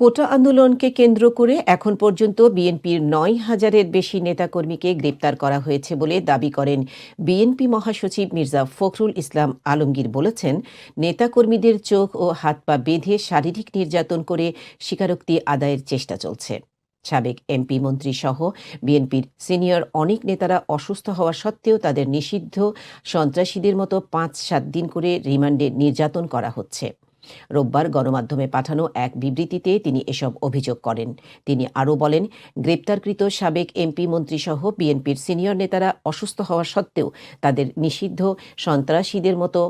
কোটা আন্দোলনকে কেন্দ্র করে এখন পর্যন্ত বিএনপির নয় হাজারের বেশি নেতাকর্মীকে গ্রেপ্তার করা হয়েছে বলে দাবি করেন বিএনপি মহাসচিব মির্জা ফখরুল ইসলাম আলমগীর বলেছেন, নেতাকর্মীদের চোখ ও হাত পা বেঁধে শারীরিক নির্যাতন করে স্বীকারোক্তি আদায়ের চেষ্টা চলছে। সাবেক এমপি মন্ত্রী সহ বিএনপির সিনিয়র অনেক নেতারা অসুস্থ হওয়া সত্ত্বেও তাদের নিষিদ্ধ সন্ত্রাসীদের মতো পাঁচ সাত দিন করে রিমান্ডে নির্যাতন করা হচ্ছে। রোববার গণমাধ্যমে পাঠানো এক বিবৃতিতে তিনি এসব অভিযোগ করেন। তিনি আরও বলেন, গ্রেপ্তারকৃত সাবেক এমপি মন্ত্রীসহ বিএনপির সিনিয়র নেতারা অসুস্থ হওয়া সত্ত্বেও তাদের নিষিদ্ধ সন্ত্রাসীদের মতো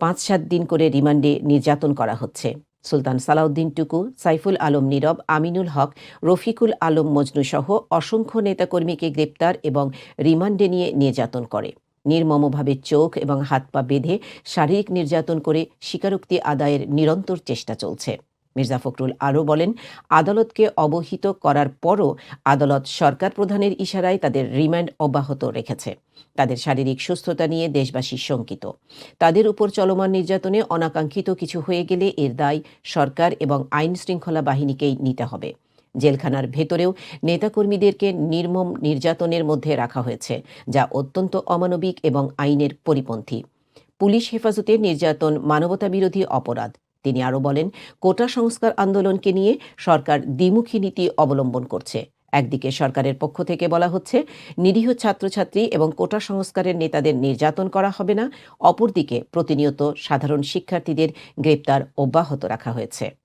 পাঁচ সাত দিন করে রিমান্ডে নির্যাতন করা হচ্ছে। সুলতান সালাউদ্দিন টুকু, সাইফুল আলম নীরব, আমিনুল হক, রফিকুল আলম মজনু সহ অসংখ্য নেতাকর্মীকে গ্রেপ্তার এবং রিমান্ডে নিয়ে নির্যাতন করে। নির্মমভাবে চোখ এবং হাত পা বেঁধে শারীরিক নির্যাতন করে স্বীকারোক্তি আদায়ের নিরন্তর চেষ্টা চলছে। মির্জা ফখরুল আরও বলেন, আদালতকে অবহিত করার পরও আদালত সরকার প্রধানের ইশারায় তাদের রিমান্ড অব্যাহত রেখেছে। তাদের শারীরিক সুস্থতা নিয়ে দেশবাসী শঙ্কিত। তাদের উপর চলমান নির্যাতনে অনাকাঙ্ক্ষিত কিছু হয়ে গেলে এর দায় সরকার এবং আইন শৃঙ্খলা বাহিনীকেই নিতে হবে। জেলখানার ভেতরেও নেতাকর্মীদেরকে নির্মম নির্যাতনের মধ্যে রাখা হয়েছে, যা অত্যন্ত অমানবিক এবং আইনের পরিপন্থী। পুলিশ হেফাজতে নির্যাতন মানবতাবিরোধী অপরাধ। তিনি আরও বলেন, কোটা সংস্কার আন্দোলনকে নিয়ে সরকার দ্বিমুখী নীতি অবলম্বন করছে। একদিকে সরকারের পক্ষ থেকে বলা হচ্ছে, নিরীহ ছাত্রছাত্রী এবং কোটা সংস্কারের নেতাদের নির্যাতন করা হবে না। অপরদিকে প্রতিনিয়ত সাধারণ শিক্ষার্থীদের গ্রেপ্তার অব্যাহত রাখা হয়েছে।